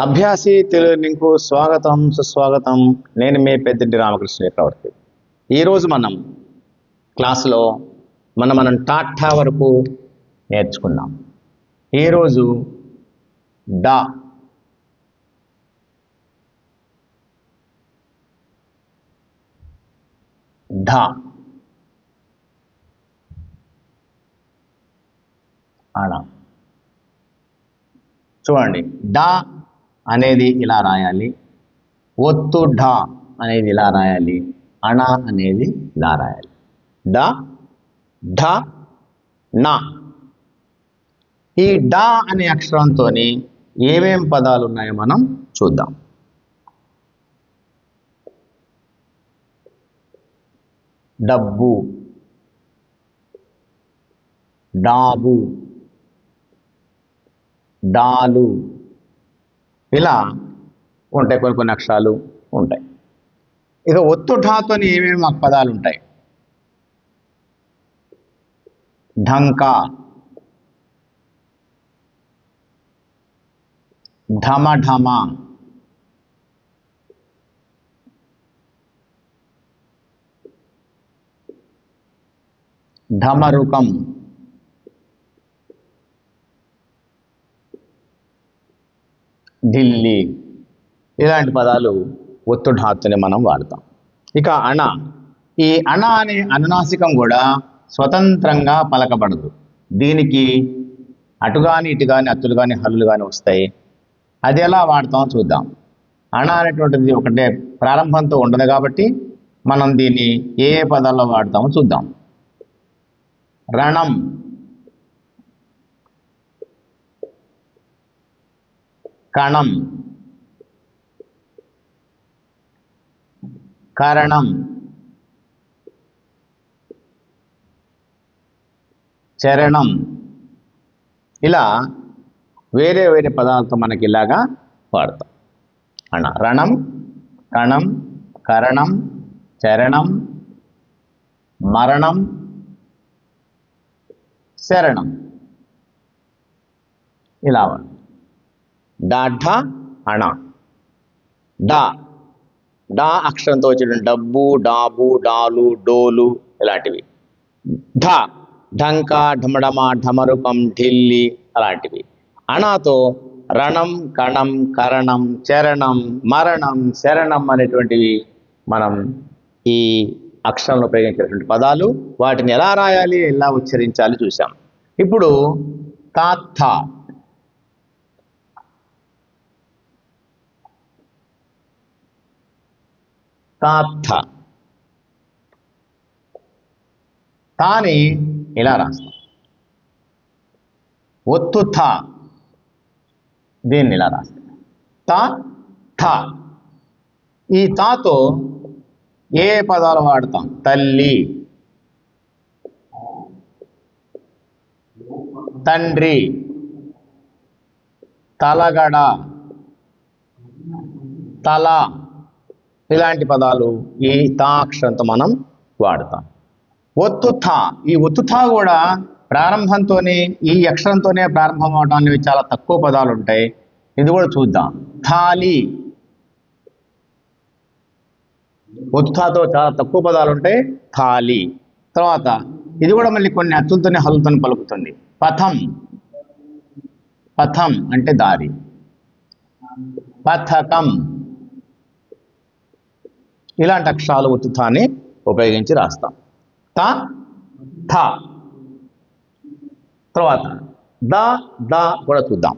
అభ్యాసి తెలుగు స్వాగతం సుస్వాగతం. నేను మీ పెద్దింటి రామకృష్ణ చక్రవర్తి ఈరోజు మనం క్లాసులో మనం మనం టాటా వరకు నేర్చుకున్నాం. ఈరోజు డా. ఢా ఆడ. చూడండి. డా అనేది ఇలా రాయాలి. ఒత్తు ఢా అనేది ఇలా రాయాలి. అణ అనేది ఇలా రాయాలి. డ ఢ నా ఈ డా అనే అక్షరంతో ఏమేం పదాలు ఉన్నాయో మనం చూద్దాం. డబ్బు డాబు డాలు. ఇలా ఉంటాయి కొన్ని కొన్ని అక్షరాలు ఉంటాయి. ఇక ఒత్తుఠాతో ఏమేమి మాకు పదాలు ఉంటాయి? ఢంకా ఢమ ఢమ ఢమరుకం ఢిల్లీ ఇలాంటి పదాలు ఒత్తుఢాత్తుని మనం వాడతాం. ఇక అణ. ఈ అణ అనే అనునాసికం కూడా స్వతంత్రంగా పలకబడదు. దీనికి అటు కానీ ఇటు కానీ అత్తులు కానీ హల్లులు కానీ వస్తాయి. అది ఎలా వాడతామో చూద్దాం. అణ అనేటువంటిది ఒకటే ప్రారంభంతో ఉండదు కాబట్టి మనం దీన్ని ఏ ఏ పదాల్లో వాడతామో చూద్దాం. రణం. కణం. కరణం. చరణం. ఇలా వేరే వేరే పదాలతో మనకి ఇలాగా వాడతాం. అన్న రణం కణం కరణం చరణం మరణం శరణం. ఇలా వాడతాం. డాఢ అణ. డా డా అక్షరంతో వచ్చేటువంటి డబ్బు డాబు డాలు డోలు ఇలాంటివి. ఢ ఢంక ఢమడమ ఢమరుకం ఢిల్లీ అలాంటివి. అణతో రణం కణం కరణం చరణం మరణం శరణం అనేటువంటివి మనం ఈ అక్షరంలో ఉపయోగించేటువంటి పదాలు. వాటిని ఎలా రాయాలి ఎలా ఉచ్చరించాలి చూసాం ఇప్పుడు తాత్త తాత్థ తాని ఇలా రాస్తాం? ఒత్తు థా దీన్ని ఇలా రాస్తాం? త థ. ఈ తాతో ఏ పదాలు వాడతాం? తల్లి. తండ్రి. తలగడ. తల. ఇలాంటి పదాలు ఈ తా అక్షరంతో మనం వాడతాం. ఒత్తు థా ఈ ఒత్తు థా కూడా ప్రారంభంతోనే ఈ అక్షరంతోనే ప్రారంభం అవడం అనేవి చాలా తక్కువ పదాలు ఉంటాయి ఇది కూడా చూద్దాం. థాలి. ఒత్తుథాతో చాలా తక్కువ పదాలు ఉంటాయి థాలి. తర్వాత ఇది కూడా మళ్ళీ కొన్ని అచ్చులతోనే హల్లుతోనే పలుకుతుంది. పథం. పథం అంటే దారి. పథకం. ఇలాంటి అక్షరాలు ఉత్తుతాన్ని ఉపయోగించి రాస్తాం. త థ. తర్వాత ద ద కూడా చూద్దాం.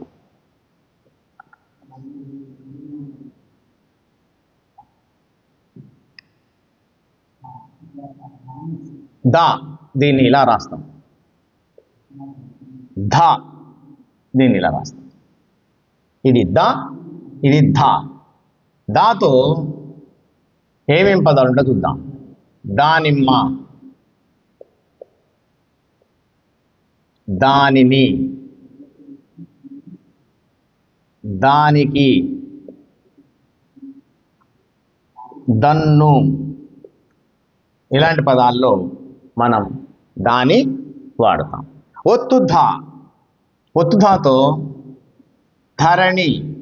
ద దీన్ని ఇలా రాస్తాం. ధ దీన్ని ఇలా రాస్తాం. ఇది ద ఇది ధ. దాతో ఏమేం పదాలు ఉంటే చూద్దాం. దానిమ్మ. దానిని. దానికి. దన్ను. ఇలాంటి పదాల్లో మనం దాని వాడతాం. ఒత్తుధ. ఒత్తుధాతో ధరణి.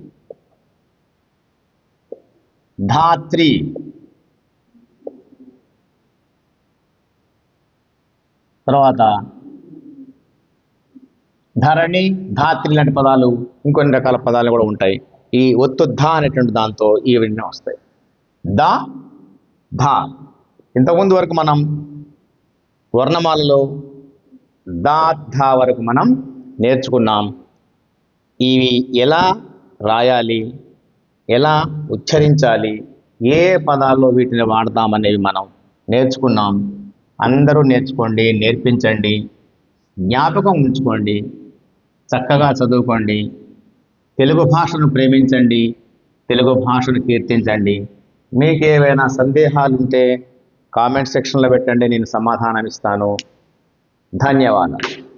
ధాత్రి. తర్వాత ధరణి ధాత్రి లాంటి పదాలు ఇంకొన్ని రకాల పదాలు కూడా ఉంటాయి. ఈ ఒత్తు ధ అనేటువంటి దాంతో ఇవన్నీ వస్తాయి. ద ధ ఇంతకుముందు వరకు మనం వర్ణమాలలో దా ధ వరకు మనం నేర్చుకున్నాం. ఇవి ఎలా రాయాలి ఎలా ఉచ్చరించాలి ఏ పదాల్లో వీటిని వాడతామనేవి మనం నేర్చుకున్నాం. అందరూ నేర్చుకోండి నేర్పించండి జ్ఞాపకం ఉంచుకోండి చక్కగా చదువుకోండి తెలుగు భాషను ప్రేమించండి తెలుగు భాషను కీర్తించండి. మీకు ఏవైనా సందేహాలు ఉంటే కామెంట్ సెక్షన్లో పెట్టండి నేను సమాధానం ఇస్తాను ధన్యవాదాలు.